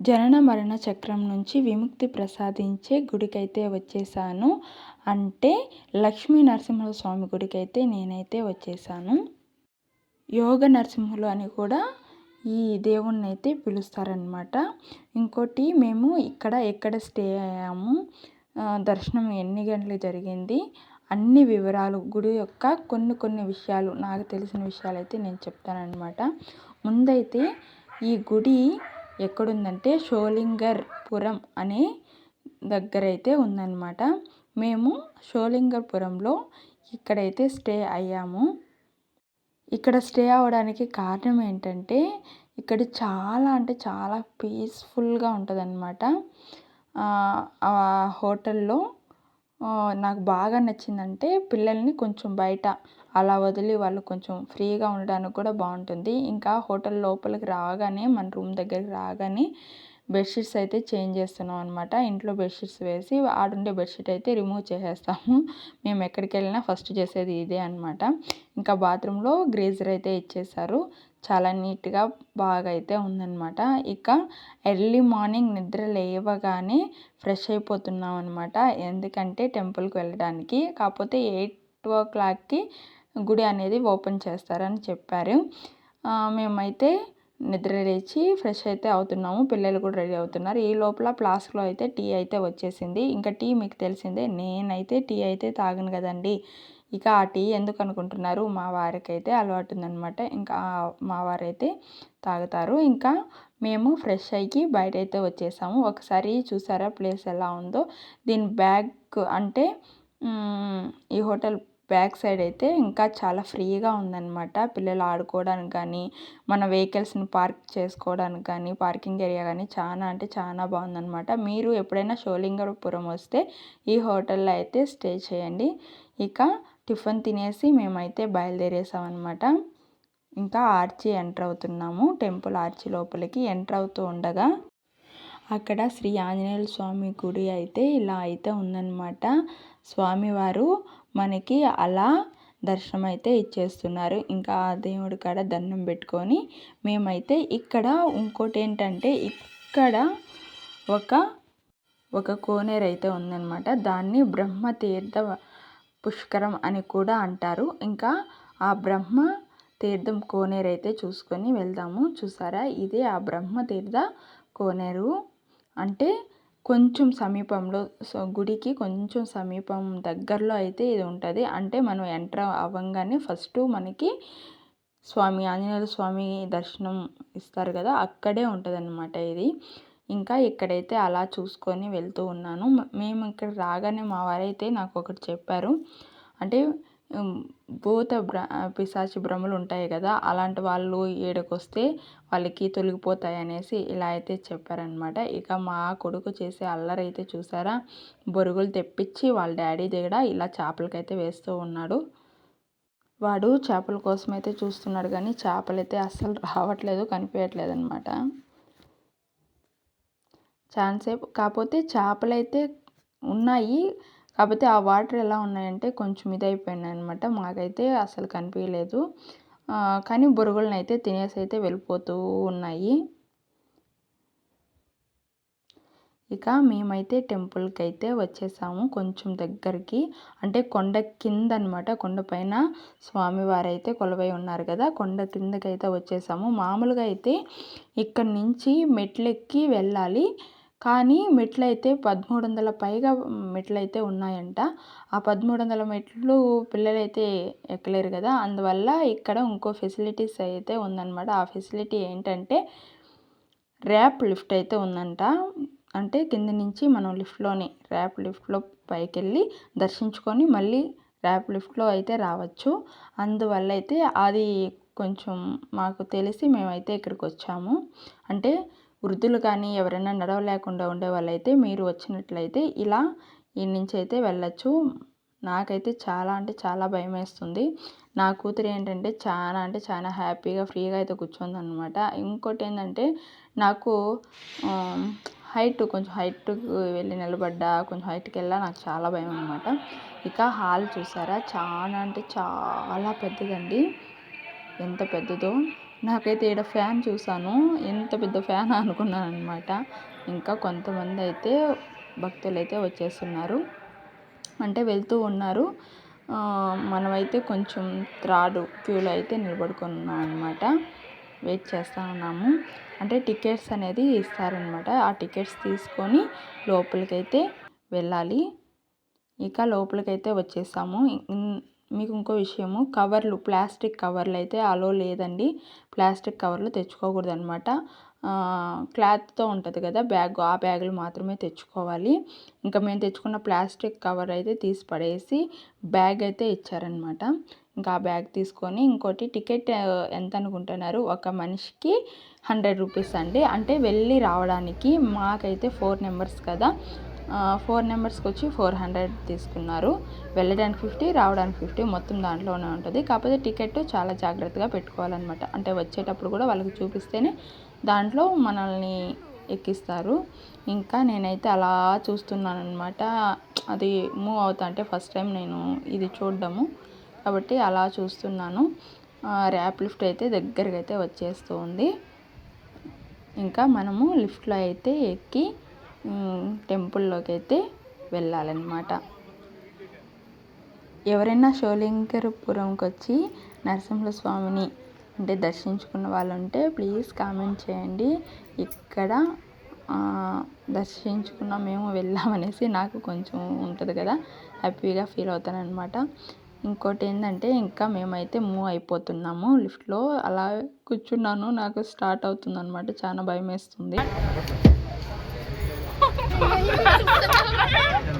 జనన మరణ చక్రం నుంచి విముక్తి ప్రసాదించే గుడికైతే వచ్చేసాను. అంటే లక్ష్మీ నరసింహస్వామి గుడికైతే నేనైతే వచ్చేసాను. యోగ నరసింహులు అని కూడా ఈ దేవుణ్ణి అయితే పిలుస్తారనమాట ఇంకోటి మేము ఇక్కడ ఎక్కడ స్టే అయ్యాము దర్శనం ఎన్ని గంటలు జరిగింది అన్ని వివరాలు గుడి యొక్క కొన్ని కొన్ని విషయాలు నాకు తెలిసిన విషయాలు అయితే నేను చెప్తానన్నమాట. ముందైతే ఈ గుడి ఎక్కడుందంటే షోలింగర్పురం అనే దగ్గర అయితే ఉందన్నమాట. మేము షోలింగర్పురంలో ఇక్కడైతే స్టే అయ్యాము. ఇక్కడ స్టే అవ్వడానికి కారణం ఏంటంటే ఇక్కడ చాలా అంటే చాలా పీస్ఫుల్గా ఉంటుందనమాట హోటల్లో నాకు బాగా నచ్చిందంటే పిల్లల్ని కొంచెం బయట అలా వదిలి వాళ్ళు కొంచెం ఫ్రీగా ఉండడానికి కూడా బాగుంటుంది. ఇంకా హోటల్ లోపలికి రాగానే మన రూమ్ దగ్గరికి రాగానే బెడ్షీట్స్ అయితే చేంజ్ చేస్తున్నాం అనమాట ఇంట్లో బెడ్షీట్స్ వేసి ఆడుండే బెడ్షీట్ అయితే రిమూవ్ చేసేస్తాము. మేము ఎక్కడికి వెళ్ళినా ఫస్ట్ చేసేది ఇదే అనమాట ఇంకా బాత్రూంలో గ్రేజర్ అయితే ఇచ్చేసారు చాలా నీట్గా బాగా అయితే ఉందన్నమాట. ఇక ఎర్లీ మార్నింగ్ నిద్ర లేవగానే ఫ్రెష్ అయిపోతున్నాం అనమాట ఎందుకంటే టెంపుల్కి వెళ్ళడానికి. కాకపోతే ఎయిట్ ఓ క్లాక్కి గుడి అనేది ఓపెన్ చేస్తారని చెప్పారు. మేమైతే నిద్ర లేచి ఫ్రెష్ అయితే అవుతున్నాము. పిల్లలు కూడా రెడీ అవుతున్నారు. ఈ లోపల ఫ్లాస్క్లో అయితే టీ అయితే వచ్చేసింది. ఇంకా టీ మీకు తెలిసిందే నేనైతే టీ అయితే తాగను కదండి. ఇక ఆ టీ ఎందుకు అనుకుంటున్నారు మా వారికైతే అలవాటు ఉందనమాట ఇంకా మా వారైతే తాగుతారు. ఇంకా మేము ఫ్రెష్ అయ్యి బయట అయితే వచ్చేసాము. ఒకసారి చూసారా ప్లేస్ ఎలా ఉందో? దీని బ్యాగ్ అంటే ఈ హోటల్ బ్యాక్ సైడ్ అయితే ఇంకా చాలా ఫ్రీగా ఉందన్నమాట. పిల్లలు ఆడుకోవడానికి కానీ మన వెహికల్స్ని పార్క్ చేసుకోవడానికి కానీ పార్కింగ్ ఏరియా కానీ చాలా అంటే చాలా బాగుందన్నమాట. మీరు ఎప్పుడైనా షోలింగపురం వస్తే ఈ హోటల్లో అయితే స్టే చేయండి. ఇక టిఫిన్ తినేసి మేమైతే బయలుదేరేసామన్నమాట. ఇంకా ఆర్చి ఎంటర్ అవుతున్నాము. టెంపుల్ ఆర్చి లోపలికి ఎంటర్ అవుతూ ఉండగా అక్కడ శ్రీ ఆంజనేయ స్వామి గుడి అయితే ఇలా అయితే ఉందన్నమాట. స్వామివారు మనకి అలా దర్శనం అయితే ఇచ్చేస్తున్నారు. ఇంకా ఆ దేవుడి కాడ దండం పెట్టుకొని మేమైతే ఇక్కడ ఇంకోటి ఏంటంటే ఇక్కడ ఒక ఒక కోనేరు అయితే ఉందన్నమాట. దాన్ని బ్రహ్మతీర్థ పుష్కరం అని కూడా అంటారు. ఇంకా ఆ బ్రహ్మ తీర్థం కోనేరు అయితే చూసుకొని వెళ్దాము. చూసారా? ఇదే ఆ బ్రహ్మ తీర్థ కోనేరు. అంటే కొంచెం సమీపంలో సో గుడికి కొంచెం సమీపం దగ్గరలో అయితే ఇది ఉంటుంది. అంటే మనం ఎంటర్ అవ్వగానే ఫస్ట్ మనకి స్వామి ఆంజనేయ స్వామి దర్శనం ఇస్తారు కదా అక్కడే ఉంటుంది అన్నమాట ఇది. ఇంకా ఇక్కడైతే అలా చూసుకొని వెళ్తూ ఉన్నాను. మేము ఇక్కడ రాగానే మా వారైతే నాకు ఒకటి చెప్పారు. అంటే భూత బ్ర పిశాచి భ్రమలు ఉంటాయి కదా అలాంటి వాళ్ళు ఏడకొస్తే వాళ్ళకి తొలగిపోతాయి అనేసి ఇలా అయితే చెప్పారనమాట ఇక మా కొడుకు చేసే అల్లరి అయితే చూసారా? బొరుగులు తెప్పించి వాళ్ళ డాడీ దగ్గర ఇలా చేపలకైతే వేస్తూ ఉన్నాడు. వాడు చేపల కోసం అయితే చూస్తున్నాడు కానీ చేపలైతే అస్సలు రావట్లేదు కనిపించట్లేదు అనమాట చాలాసేపు కాకపోతే చేపలు అయితే ఉన్నాయి. కాకపోతే ఆ వాటర్ ఎలా ఉన్నాయంటే కొంచెం ఇదైపోయినాయి అనమాట మాకైతే అసలు కనిపించలేదు కానీ బొరుగులను అయితే తినేసి అయితే వెళ్ళిపోతూ ఉన్నాయి. ఇక మేమైతే టెంపుల్కి అయితే వచ్చేసాము. కొంచెం దగ్గరికి అంటే కొండ కింద అనమాట కొండపైన స్వామివారు అయితే కొలువై ఉన్నారు కదా కొండ కిందకి అయితే వచ్చేసాము. మామూలుగా అయితే ఇక్కడి నుంచి మెట్లెక్కి వెళ్ళాలి. కానీ మెట్లు అయితే పదమూడు వందల పైగా మెట్లు అయితే ఉన్నాయంట. ఆ పదమూడు వందల మెట్లు పిల్లలైతే ఎక్కలేరు కదా. అందువల్ల ఇక్కడ ఇంకో ఫెసిలిటీస్ అయితే ఉందన్నమాట. ఆ ఫెసిలిటీ ఏంటంటే ర్యాప్ లిఫ్ట్ అయితే ఉందంట. అంటే కింద నుంచి మనం లిఫ్ట్లోనే ర్యాప్ లిఫ్ట్లో పైకి వెళ్ళి దర్శించుకొని మళ్ళీ ర్యాప్ లిఫ్ట్లో అయితే రావచ్చు. అందువల్ల అయితే అది కొంచెం మాకు తెలిసి మేమైతే ఇక్కడికి వచ్చాము అంటే వృద్ధులు కానీ ఎవరైనా నడవలేకుండా ఉండే వాళ్ళైతే మీరు వచ్చినట్లయితే ఇలా ఈ నుంచి అయితే వెళ్ళచ్చు. నాకైతే చాలా అంటే చాలా భయం వేస్తుంది నా కూతురు ఏంటంటే చాలా అంటే చాలా హ్యాపీగా ఫ్రీగా అయితే కూర్చుందనమాట ఇంకోటి ఏంటంటే నాకు హైట్ కొంచెం హైట్ వెళ్ళి నిలబడ్డా కొంచెం హైట్కి వెళ్ళా నాకు చాలా భయం అనమాట ఇక హాల్ చూసారా? చాలా అంటే చాలా పెద్దదండి. ఎంత పెద్దదో. నాకైతే ఈడ ఫ్యాన్ చూసాను ఎంత పెద్ద ఫ్యాన్ అనుకున్నాను అనమాట ఇంకా కొంతమంది అయితే భక్తులు అయితే వచ్చేస్తున్నారు. అంటే వెళ్తూ ఉన్నారు. మనమైతే కొంచెం త్రాడు క్యూలో అయితే నిలబడుకున్నాం అనమాట వెయిట్ చేస్తూ ఉన్నాము. అంటే టికెట్స్ అనేది ఇస్తారనమాట ఆ టికెట్స్ తీసుకొని లోపలికైతే వెళ్ళాలి. ఇక లోపలికైతే వచ్చేసాము. మీకు ఇంకో విషయము కవర్లు ప్లాస్టిక్ కవర్లు అయితే అలో లేదండి. ప్లాస్టిక్ కవర్లు తెచ్చుకోకూడదు అనమాట క్లాత్తో ఉంటుంది కదా బ్యాగ్ ఆ బ్యాగులు మాత్రమే తెచ్చుకోవాలి. ఇంకా మేము తెచ్చుకున్న ప్లాస్టిక్ కవర్ అయితే తీసి పడేసి బ్యాగ్ అయితే ఇచ్చారనమాట ఇంకా ఆ బ్యాగ్ తీసుకొని ఇంకోటి టికెట్ ఎంత అనుకుంటున్నారు? ఒక మనిషికి హండ్రెడ్ రూపీస్ అండి. అంటే వెళ్ళి రావడానికి మాకైతే ఫోర్ నెంబర్స్ కదా. ఫోర్ నెంబర్స్కి వచ్చి ఫోర్ హండ్రెడ్ తీసుకున్నారు. వెళ్ళడానికి ఫిఫ్టీ రావడానికి ఫిఫ్టీ మొత్తం దాంట్లోనే ఉంటుంది. కాకపోతే టికెట్ చాలా జాగ్రత్తగా పెట్టుకోవాలన్నమాట. అంటే వచ్చేటప్పుడు కూడా వాళ్ళకి చూపిస్తేనే దాంట్లో మనల్ని ఎక్కిస్తారు. ఇంకా నేనైతే అలా చూస్తున్నాను అనమాట అది మూవ్ అవుతా అంటే ఫస్ట్ టైం నేను ఇది చూడడము. కాబట్టి అలా చూస్తున్నాను. ర్యాప్ లిఫ్ట్ అయితే దగ్గరకైతే అయితే ఇంకా మనము లిఫ్ట్లో అయితే ఎక్కి టెంపుల్లోకి అయితే వెళ్ళాలన్నమాట. ఎవరైనా షోలింగరపురంకి వచ్చి నరసింహస్వామిని అంటే దర్శించుకున్న వాళ్ళు ఉంటే ప్లీజ్ కామెంట్ చేయండి. ఇక్కడ దర్శించుకున్న మేము వెళ్ళామనేసి నాకు కొంచెం ఉంటుంది కదా హ్యాపీగా ఫీల్ అవుతాను అనమాట ఇంకోటి ఏంటంటే ఇంకా మేమైతే మూవ్ అయిపోతున్నాము. లిఫ్ట్లో అలా కూర్చున్నాను నాకు స్టార్ట్ అవుతుంది అనమాట చాలా భయం వేస్తుంది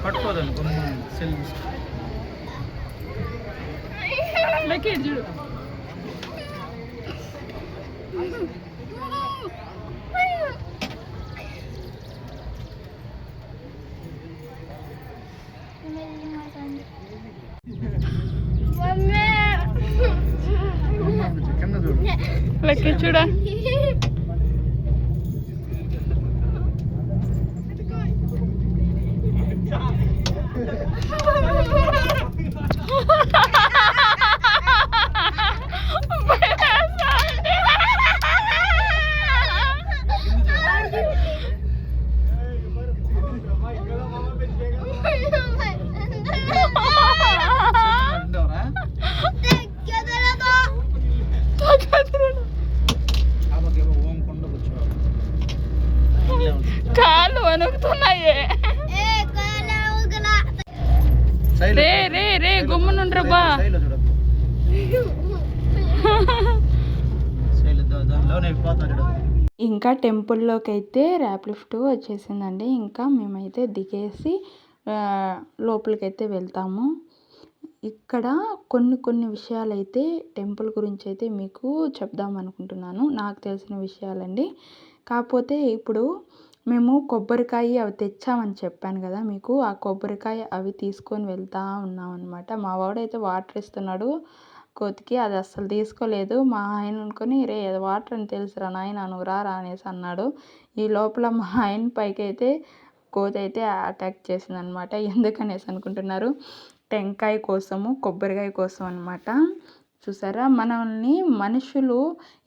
పట్టుకోదండి సెల్ చూడు. లెక్క చూడా. ఇంకా టెంపుల్లోకి అయితే ర్యాప్ లిఫ్ట్ వచ్చేసిందండి. ఇంకా మేమైతే దిగేసి లోపలికైతే వెళ్తాము. ఇక్కడ కొన్ని కొన్ని విషయాలు అయితే టెంపుల్ గురించి అయితే మీకు చెప్దాం అనుకుంటున్నాను. నాకు తెలిసిన విషయాలండి. కాకపోతే ఇప్పుడు మేము కొబ్బరికాయ అవి తెచ్చామని చెప్పాను కదా మీకు. ఆ కొబ్బరికాయ అవి తీసుకొని వెళ్తా ఉన్నాం అనమాట మా వాడైతే వాటర్ ఇస్తున్నాడు. కోతికి అది అస్సలు తీసుకోలేదు. మా ఆయన అనుకుని రే వాటర్ అని తెలుసురా నాయన నువ్వు రారా అనేసి అన్నాడు. ఈ లోపల మా ఆయన పైకి అయితే కోతి అయితే అటాక్ చేసింది అనమాట ఎందుకనేసి అనుకుంటున్నారు? టెంకాయ కోసము కొబ్బరికాయ కోసం అనమాట చూసారా? మనల్ని మనుషులు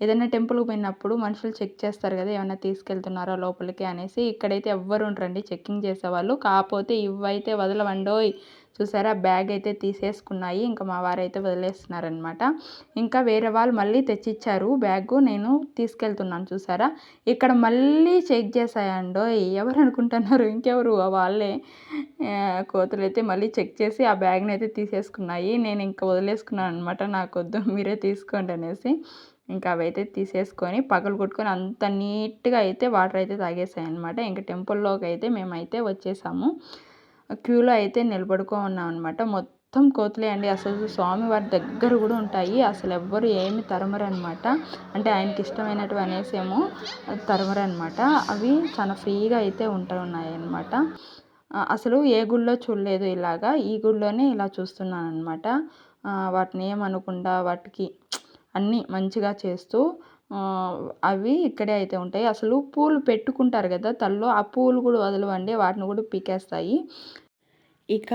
ఏదైనా టెంపుల్కి పోయినప్పుడు మనుషులు చెక్ చేస్తారు కదా ఏమైనా తీసుకెళ్తున్నారా లోపలికి అనేసి. ఇక్కడైతే ఎవ్వరు ఉండరండి చెక్కింగ్ చేసేవాళ్ళు. కాకపోతే ఇవైతే వదలవండోయ్ చూసారా? బ్యాగ్ అయితే తీసేసుకున్నాయి. ఇంకా మా వారైతే వదిలేస్తున్నారనమాట. ఇంకా వేరే వాళ్ళు మళ్ళీ తెచ్చిచ్చారు బ్యాగ్. నేను తీసుకెళ్తున్నాను చూసారా? ఇక్కడ మళ్ళీ చెక్ చేసాయండో ఎవరు అనుకుంటున్నారు? ఇంకెవరు? వాళ్ళే. కోతులు అయితే మళ్ళీ చెక్ చేసి ఆ బ్యాగ్ని అయితే తీసేసుకున్నాయి. నేను ఇంకా వదిలేసుకున్నాను అనమాట. నాకొద్దు మీరే తీసుకోండి అనేసి. ఇంకా అవైతే తీసేసుకొని పగలు కొట్టుకొని అంత నీట్గా అయితే వాటర్ అయితే తాగేసాయి అనమాట ఇంకా టెంపుల్లోకి అయితే మేమైతే వచ్చేసాము. క్యూలో అయితే నిలబడుకో ఉన్నాం అనమాట మొత్తం కోతులే అండి. అసలు స్వామివారి దగ్గర కూడా ఉంటాయి. అసలు ఎవ్వరు ఏమి తరమరు అనమాట అంటే ఆయనకి ఇష్టమైనట్టు అనేసేమో తరమరు అనమాట అవి చాలా ఫ్రీగా అయితే ఉంటున్నాయి అనమాట అసలు ఏ గుళ్ళో చూడలేదు ఇలాగా. ఈ గుళ్ళోనే ఇలా చూస్తున్నాను అనమాట వాటిని ఏమనకుండా వాటికి అన్నీ మంచిగా చేస్తూ అవి ఇక్కడే అయితే ఉంటాయి. అసలు పూలు పెట్టుకుంటారు కదా తల్లో ఆ పూలు కూడా వదలవండి వాటిని కూడా పీకేస్తాయి. ఇక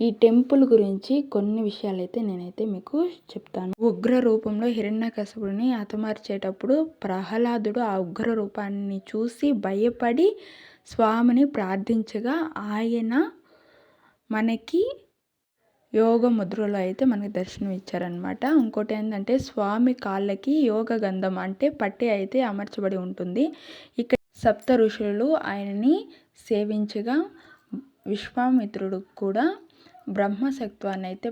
ఈ టెంపుల్ గురించి కొన్ని విషయాలైతే నేనైతే మీకు చెప్తాను. ఉగ్ర రూపంలో హిరణ్యకశపుడిని హతమార్చేటప్పుడు ప్రహ్లాదుడు ఆ ఉగ్ర రూపాన్ని చూసి భయపడి స్వామిని ప్రార్థించగా ఆయన మనకి యోగ ముద్రలో అయితే మనకి దర్శనం ఇచ్చారనమాట ఇంకోటి ఏంటంటే స్వామి కాళ్ళకి యోగ గంధం అంటే పట్టి అయితే అమర్చబడి ఉంటుంది. ఇక్కడ సప్త ఋషులు ఆయనని సేవించగా విశ్వామిత్రుడు కూడా బ్రహ్మసత్వాన్ని అయితే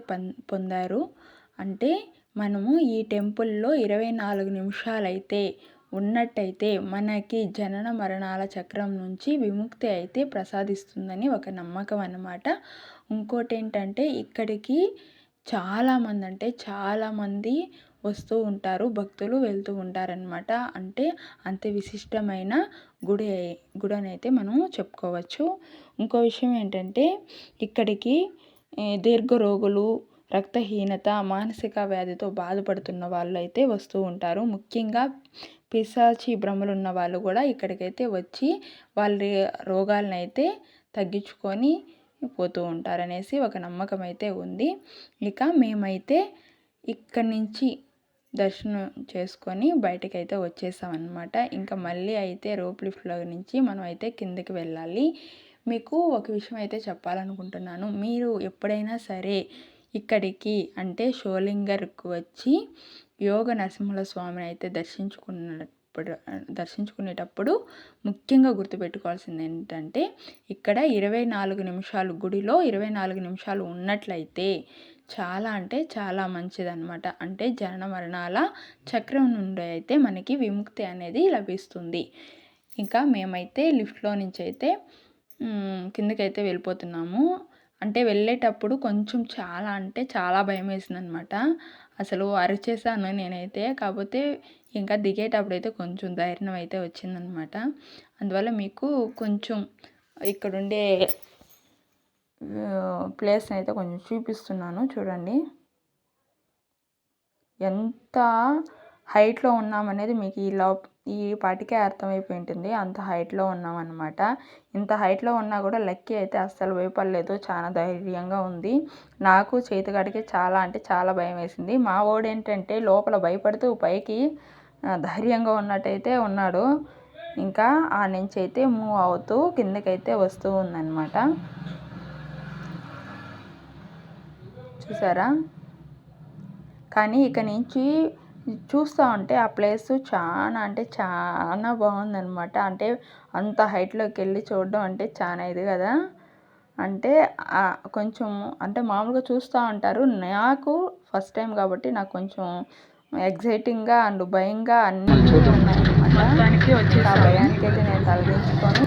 పొందారు. అంటే మనము ఈ టెంపుల్లో ఇరవై నాలుగు నిమిషాలైతే ఉన్నట్టయితే మనకి జనన మరణాల చక్రం నుంచి విముక్తి అయితే ప్రసాదిస్తుందని ఒక నమ్మకం అన్నమాట. ఇంకోటి ఏంటంటే ఇక్కడికి చాలామంది అంటే చాలామంది వస్తూ ఉంటారు భక్తులు వెళ్తూ ఉంటారనమాట అంటే అంత విశిష్టమైన గుడి గుడి అయితే మనం చెప్పుకోవచ్చు. ఇంకో విషయం ఏంటంటే ఇక్కడికి దీర్ఘ రోగులు రక్తహీనత మానసిక వ్యాధితో బాధపడుతున్న వాళ్ళు అయితే వస్తూ ఉంటారు. ముఖ్యంగా పిశాచి భ్రమలు ఉన్న వాళ్ళు కూడా ఇక్కడికైతే వచ్చి వాళ్ళ రోగాలను అయితే తగ్గించుకొని పోతూ ఉంటారనేసి ఒక నమ్మకం అయితే ఉంది. ఇక మేమైతే ఇక్కడి నుంచి దర్శనం చేసుకొని బయటకు అయితే వచ్చేసామన్నమాట. ఇంకా మళ్ళీ అయితే రోప్ లిఫ్ట్లో నుంచి మనం అయితే కిందకి వెళ్ళాలి. మీకు ఒక విషయం అయితే చెప్పాలనుకుంటున్నాను. మీరు ఎప్పుడైనా సరే ఇక్కడికి అంటే షోలింగర్కు వచ్చి యోగ నరసింహల స్వామిని అయితే దర్శించుకున్నప్పుడు దర్శించుకునేటప్పుడు ముఖ్యంగా గుర్తుపెట్టుకోవాల్సింది ఏంటంటే ఇక్కడ ఇరవై నాలుగు నిమిషాలు గుడిలో ఇరవై నాలుగు నిమిషాలు ఉన్నట్లయితే చాలా అంటే చాలా మంచిదన్నమాట. అంటే జనన మరణాల చక్రం నుండి అయితే మనకి విముక్తి అనేది లభిస్తుంది. ఇంకా మేమైతే లిఫ్ట్లో నుంచి అయితే కిందకైతే వెళ్ళిపోతున్నాము. అంటే వెళ్ళేటప్పుడు కొంచెం చాలా అంటే చాలా భయం వేసిందనమాట అసలు అరిచేసాను నేనైతే. కాకపోతే ఇంకా దిగేటప్పుడు అయితే కొంచెం ధైర్యం అయితే వచ్చిందనమాట. అందువల్ల మీకు కొంచెం ఇక్కడుండే ప్లేస్ని అయితే కొంచెం చూపిస్తున్నాను. చూడండి. ఎంత హైట్లో ఉన్నామనేది మీకు ఈ లో ఈ పాటికే అర్థమైపోయి ఉంటుంది అంత హైట్లో ఉన్నామన్నమాట. ఇంత హైట్లో ఉన్నా కూడా లక్కీ అయితే అస్సలు భయపడలేదు. చాలా ధైర్యంగా ఉంది. నాకు చేతికాడికి చాలా అంటే చాలా భయం వేసింది. మా వాడు ఏంటంటే లోపల భయపడుతూ పైకి ధైర్యంగా ఉన్నట్టయితే ఉన్నాడు. ఇంకా ఆ నుంచి అయితే మూవ్ అవుతూ కిందకైతే వస్తూ ఉందన్నమాట. చూసారా? కానీ ఇక నుంచి చూస్తూ ఉంటే ఆ ప్లేస్ చాలా అంటే చాలా బాగుందనమాట అంటే అంత హైట్లోకి వెళ్ళి చూడడం అంటే చాలా ఇది కదా. అంటే కొంచెం అంటే మామూలుగా చూస్తూ ఉంటారు. నాకు ఫస్ట్ టైం కాబట్టి నాకు కొంచెం ఎగ్జైటింగ్గా అండ్ భయంగా అన్నీ ఉన్నాయన్నమాట. ఆ భయానికి అయితే నేను తలదించుకొని.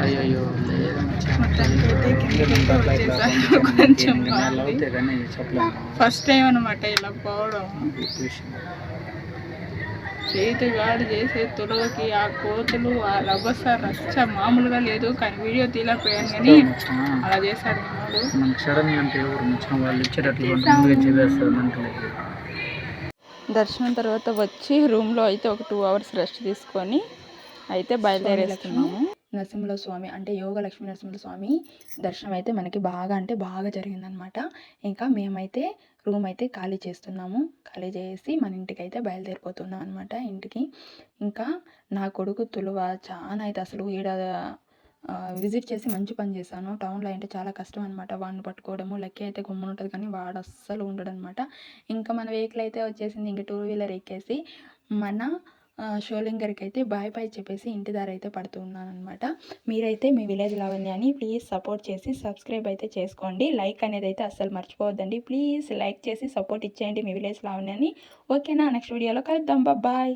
ఫస్ట్ టైం అనమాట ఇలా పోవడం. చేతి గాడి చేసే తులకి ఆ కోతులు ఆ రభస రచ్చ మామూలుగా లేదు. కానీ వీడియో తీయలేకపోయాను కానీ అలా చేశాడు సడన్ అంటే ఎవరు వాళ్ళు ఇచ్చేటట్లు దర్శనం తర్వాత వచ్చి రూమ్లో అయితే ఒక టూ అవర్స్ రెస్ట్ తీసుకొని అయితే బయలుదేరేస్తున్నాము. నరసింహుల స్వామి అంటే యోగ లక్ష్మీ నరసింహుల స్వామి దర్శనం అయితే మనకి బాగా అంటే బాగా జరిగిందనమాట ఇంకా మేమైతే రూమ్ అయితే ఖాళీ చేస్తున్నాము. ఖాళీ చేసి మన ఇంటికి అయితే బయలుదేరిపోతున్నాం అనమాట ఇంటికి. ఇంకా నా కొడుకు తులువ చాలా అయితే అసలు ఈడ విజిట్ చేసి మంచి పని చేశాను. టౌన్లో అంటే చాలా కష్టం అనమాట వాడిని పట్టుకోవడము లక్కీ అయితే గుమ్మను ఉంటుంది కానీ వాడు అస్సలు ఉండడు అనమాట ఇంకా మన వెహికల్ అయితే వచ్చేసింది. ఇంకా టూ వీలర్ ఎక్కేసి మన షోలింగర్కి అయితే బాయ్ బాయ్ చెప్పేసి ఇంటి దారి అయితే పడుతూ ఉన్నాను అనమాట మీరైతే మీ విలేజ్ లావణ్యాన్ని ప్లీజ్ సపోర్ట్ చేసి సబ్స్క్రైబ్ అయితే చేసుకోండి. లైక్ అనేది అయితే అస్సలు మర్చిపోవద్దండి. ప్లీజ్ లైక్ చేసి సపోర్ట్ ఇచ్చేయండి మీ విలేజ్ లావణ్యాన్ని ఓకేనా? నెక్స్ట్ వీడియోలో కలుద్దాం. బాయ్.